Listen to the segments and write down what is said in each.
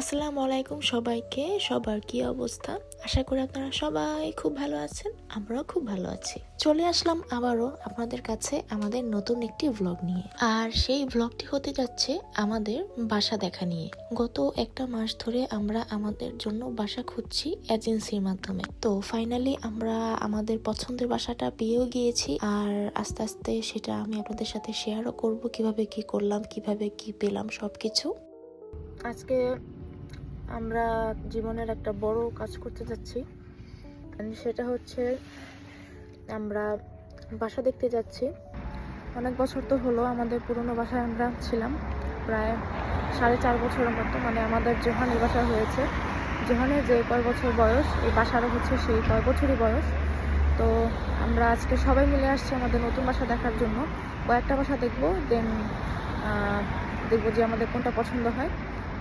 আসসালামু আলাইকুম সবাইকে, সবার কি অবস্থা? আশা করি আপনারা সবাই খুব ভালো আছেন, আমরাও খুব ভালো আছি। চলে আসলাম আবারও আপনাদের কাছে আমাদের নতুন একটি ভ্লগ নিয়ে। আর সেই ভ্লগটি হতে যাচ্ছে আমাদের বাসা দেখা নিয়ে। গত একটা মাস ধরে আমরা আমাদের জন্য বাসা খুঁজছি এজেন্সির মাধ্যমে। তো ফাইনালি আমরা আমাদের পছন্দের বাসাটা পেয়েও গিয়েছি। আর আস্তে আস্তে সেটা আমি আপনাদের সাথে শেয়ারও করব, কীভাবে কি করলাম, কীভাবে কি পেলাম সবকিছু। আজকে আমরা জীবনের একটা বড় কাজ করতে যাচ্ছি। সেটা হচ্ছে আমরা বাসা দেখতে যাচ্ছি। অনেক বছর তো হলো আমাদের পুরনো বাসায় আমরা ছিলাম। প্রায় সাড়ে চার বছরের মতো মানে আমাদের জোহানের বাসা হয়েছে। জোহানের যে কয় বছর বয়স, এই বাসারও হচ্ছে সেই কয় বছরই বয়স। তো আমরা আজকে সবাই মিলে আসছি আমাদের নতুন বাসা দেখার জন্য। কয়েকটা বাসা দেখব দেন দেখব যে আমাদের কোনটা পছন্দ হয়।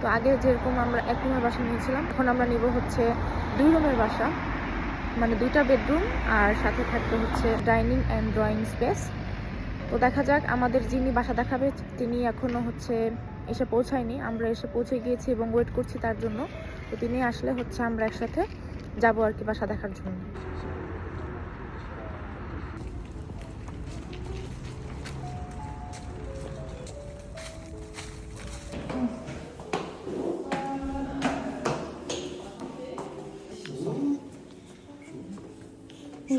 তো আগে যেরকম আমরা এক রুমের বাসা নিয়েছিলাম, এখন আমরা নিব হচ্ছে দুই রুমের বাসা মানে দুইটা বেডরুম আর সাথে থাকবে হচ্ছে ডাইনিং অ্যান্ড ড্রয়িং স্পেস। তো দেখা যাক, আমাদের যিনি বাসা দেখাবে, তিনি এখনও হচ্ছে এসে পৌঁছায়নি। আমরা এসে পৌঁছে গিয়েছি এবং ওয়েট করছি তার জন্য। তো তিনি আসলে হচ্ছে আমরা একসাথে যাব আর কি বাসা দেখার জন্য।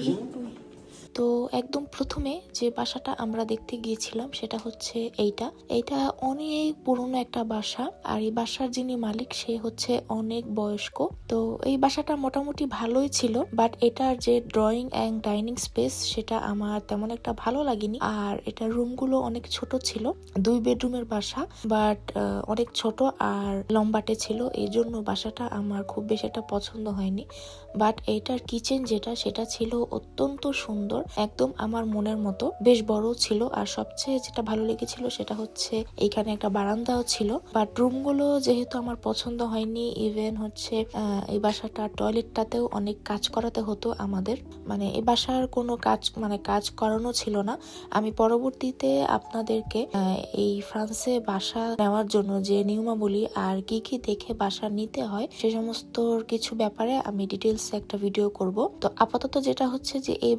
Жінку. তো একদম প্রথমে যে বাসাটা আমরা দেখতে গিয়েছিলাম সেটা হচ্ছে এইটা। এইটা অনেক পুরনো একটা বাসা আর এই বাসার যিনি মালিক সে হচ্ছে অনেক বয়স্ক। তো এই বাসাটা মোটামুটি ভালোই ছিল বাট এটার যে ড্রয়িং অ্যান্ড ডাইনিং স্পেস সেটা আমার তেমন একটা ভালো লাগেনি। আর এটার রুমগুলো অনেক ছোট ছিল, দুই বেডরুমের বাসা বাট অনেক ছোট আর লম্বাটে ছিল। এই জন্য বাসাটা আমার খুব বেশি একটা পছন্দ হয়নি। বাট এইটার কিচেন যেটা সেটা ছিল অত্যন্ত সুন্দর। একদম আমার মনের মতো। বেশ বড় ছিল আর সবচেয়ে যেটা ভালো লেগেছিল সেটা হচ্ছে এখানে একটা বারান্দাও ছিল। বাট রুমগুলো যেহেতু আমার পছন্দ হয়নি ইভেন হচ্ছে এই বাসাটা টয়লেটটাতেও অনেক কাজ করাতে হতো আমাদের। মানে এই বাসার কোনো কাজ মানে কাজ করানো ছিল না। আমি পরবর্তীতে আপনাদেরকে এই ফ্রান্সে বাসা নেওয়ার জন্য যে নিয়মাবলী আর কি কি দেখে বাসা নিতে হয় সে সমস্ত কিছু ব্যাপারে আমি ডিটেলস একটা ভিডিও করব। তো আপাতত যেটা হচ্ছে যে এই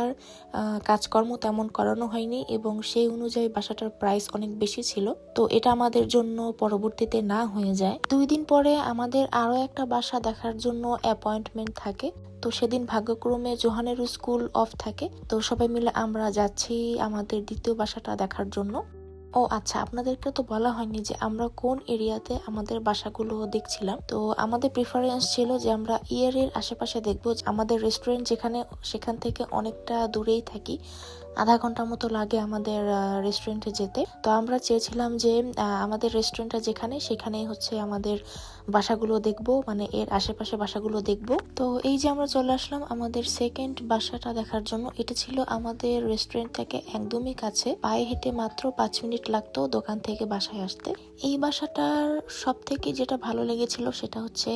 বাসাটার কাজকর্ম তেমন করানো হয়নি এবং সেই অনুযায়ী বাসাটার প্রাইস অনেক বেশি ছিল। তো এটা আমাদের জন্য পরবর্তীতে না হয়ে যায়। দুই দিন পরে আমাদের আরও একটা বাসা দেখার জন্য অ্যাপয়েন্টমেন্ট থাকে। তো সেদিন ভাগ্যক্রমে জোহানের স্কুল অফ থাকে। তো সবাই মিলে আমরা যাচ্ছি আমাদের দ্বিতীয় বাসাটা দেখার জন্য। ও আচ্ছা আপনাদেরকে তো বলা হয়নি যে আমরা কোন এরিয়াতে আমাদের বাসাগুলো দেখছিলাম। তো আমাদের প্রিফারেন্স ছিল যে আমরা ইয়ারের আশেপাশে দেখব আমাদের রেস্টুরেন্ট যেখানে, সেখান থেকে অনেকটা দূরেই থাকি। আধা ঘণ্টার মতো লাগে আমাদের রেস্টুরেন্টে যেতে। তো আমরা চেয়েছিলাম যে আমাদের রেস্টুরেন্টটা যেখানে, সেখানেই হচ্ছে আমাদের বাসাগুলো দেখব মানে এর আশেপাশে বাসাগুলো দেখব। তো এই যে আমরা চলে আসলাম আমাদের সেকেন্ড বাসাটা দেখার জন্য, এটা ছিল আমাদের রেস্টুরেন্ট থেকে একদমই কাছে। পায়ে হেঁটে মাত্র পাঁচ মিনিট লাগতো দোকান থেকে বাসায় আসতে। এই বাসাটার সব থেকে যেটা ভালো লেগেছিল সেটা হচ্ছে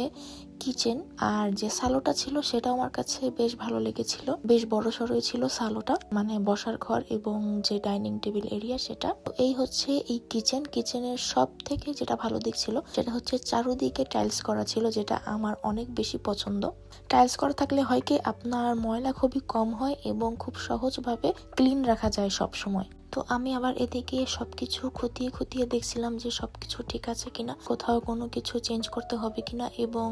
কিচেন আর যে সালোটা ছিল সেটা আমার কাছে বেশ ভালো লেগেছিল। বেশ বড় সড়ই ছিল সালোটা মানে বসার ঘর এবং যে ডাইনিং টেবিল এরিয়া সেটা। এই হচ্ছে এই কিচেন। কিচেনের সব থেকে যেটা ভালো দিক ছিল, সেটা হচ্ছে চারোদিকে টাইলস করা ছিল, যেটা আমার অনেক বেশি পছন্দ। টাইলস করা থাকলে হয় কি, আপনার ময়লা খুবই কম হয় এবং খুব সহজভাবে ক্লিন রাখা যায় সব সময় তো আমি আবার এদিকে সবকিছু খতিয়ে খতিয়ে দেখছিলাম যে সবকিছু ঠিক আছে কিনা, কোথাও কোনো কিছু চেঞ্জ করতে হবে কিনা এবং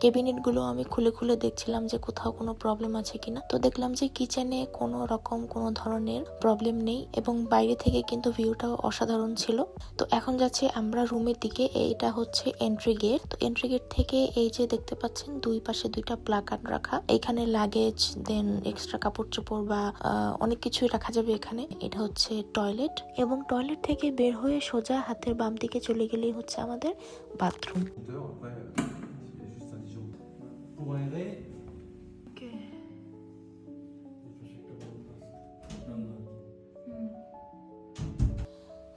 ক্যাবিনেটগুলো আমি খুলে খুলে দেখছিলাম যে কোথাও কোনো প্রবলেম আছে কিনা। তো দেখলাম যে কিচেনে কোনো রকম কোনো ধরনের প্রবলেম নেই এবং বাইরে থেকে কিন্তু ভিউটাও অসাধারণ ছিল। তো এখন যাচ্ছে আমরা রুমের দিকে, এইটা হচ্ছে এন্ট্রি গেট তো এন্ট্রি গেট থেকে এই যে দেখতে পাচ্ছেন, দুই পাশে দুইটা প্লাকার্ড রাখা। এখানে লাগেজ দেন এক্সট্রা কাপড় চোপড় বা অনেক কিছুই রাখা যাবে এখানে। এটা হচ্ছে টয়লেট এবং টয়লেট থেকে বের হয়ে সোজা হাতের বাম দিকে চলে গেলেই হচ্ছে আমাদের বাথরুম.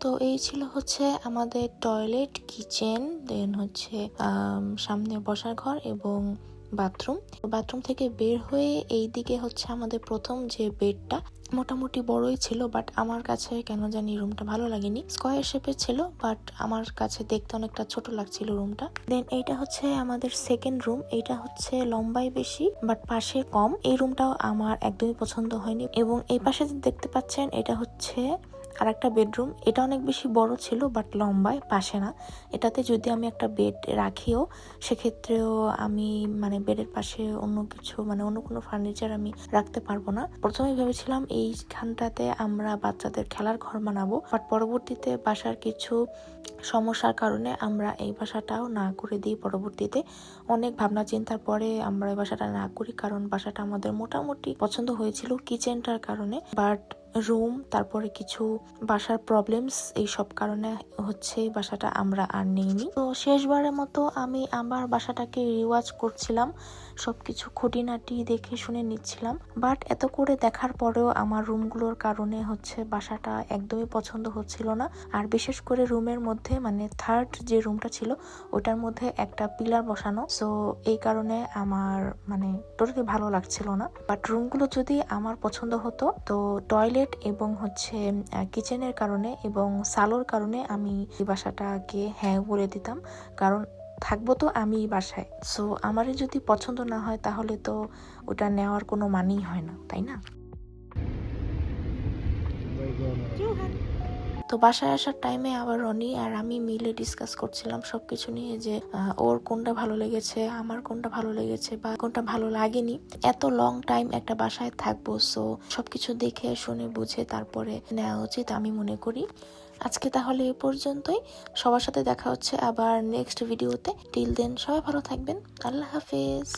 তো এই ছিল হচ্ছে আমাদের টয়লেট, কিচেন, দেন হচ্ছে সামনে বসার ঘর এবং বাথরুম। বাথরুম থেকে বের হয়ে এই দিকে হচ্ছে আমাদের প্রথম যে বেডটা, মোটামুটি বড়ই ছিল বাট আমার কাছে কেন জানি রুমটা ভালো লাগেনি। স্কোয়ার শেপের ছিল বাট আমার কাছে দেখতে অনেকটা ছোট লাগছিল রুমটা। দেন এইটা হচ্ছে আমাদের সেকেন্ড রুম এইটা হচ্ছে লম্বাই বেশি বাট পাশে কম। এই রুমটাও আমার একদমই পছন্দ হয়নি। এবং এই পাশে দেখতে পাচ্ছেন, এটা হচ্ছে আর একটা বেডরুম, এটা অনেক বেশি বড় ছিল, বাট লম্বায়, পাশে না। এটাতে যদি আমি একটা বেড রাখিও, সেক্ষেত্রেও আমি মানে বেডের পাশে অন্য কিছু মানে অন্য কোনো ফার্নিচার আমি রাখতে পারব না। প্রথমে ভেবেছিলাম এইখানটাতে আমরা বাচ্চাদের খেলার ঘর বানাবো, বাট পরবর্তীতে বাসার কিছু সমস্যার কারণে আমরা এই বাসাটাও না করে দিই পরবর্তীতে। অনেক ভাবনা চিন্তার পরে আমরা এই বাসাটা না করি, কারণ বাসাটা আমাদের মোটামুটি পছন্দ হয়েছিল কিচেনটার কারণে। বাট রুম তারপরে কিছু বাসার প্রবলেমস এই সব কারণে হচ্ছে বাসাটা আমরা আর নিইনি। তো শেষবারের মতো আমি আমার বাসাটাকে রিওয়াজ করছিলাম সব কিছু খুঁটিনাটি দেখে শুনে নিচ্ছিলাম। বাট এত করে দেখার পরেও আমার রুমগুলোর কারণে হচ্ছে বাসাটা একদমই পছন্দ হচ্ছিল না। আর বিশেষ করে রুমের মধ্যে মানে থার্ড যে রুমটা ছিল, ওটার মধ্যে একটা পিলার বসানো। সো এই কারণে আমার মানে টোটালি ভালো লাগছিল না। বাট রুমগুলো যদি আমার পছন্দ হতো, তো টয়লেট এবং হচ্ছে কিচেনের কারণে এবং সালোর কারণে আমি এই বাসাটাকে হ্যাঁ বলে দিতাম। কারণ থাকব তো আমি বাসায়। সো আমারই যদি পছন্দ না হয় তাহলে তো ওটা নেওয়ার কোনো মানেই হয় না, তাই না? তো বাসায় আসার টাইমে আবার রনি আর আমি মিলে ডিসকাস করছিলাম সবকিছু নিয়ে যে ওর কোনটা ভালো লেগেছে, আমার কোনটা ভালো লেগেছে বা কোনটা ভালো লাগেনি। এত লং টাইম একটা বাসায় থাকব সো সবকিছু দেখে, শুনে, বুঝে তারপরে নেওয়া উচিত আমি মনে করি। আজকে তাহলে এ পর্যন্তই। সবার সাথে দেখা হচ্ছে আবার নেক্সট ভিডিওতে টিল দেন সবাই ভালো থাকবেন। আল্লাহ হাফেজ।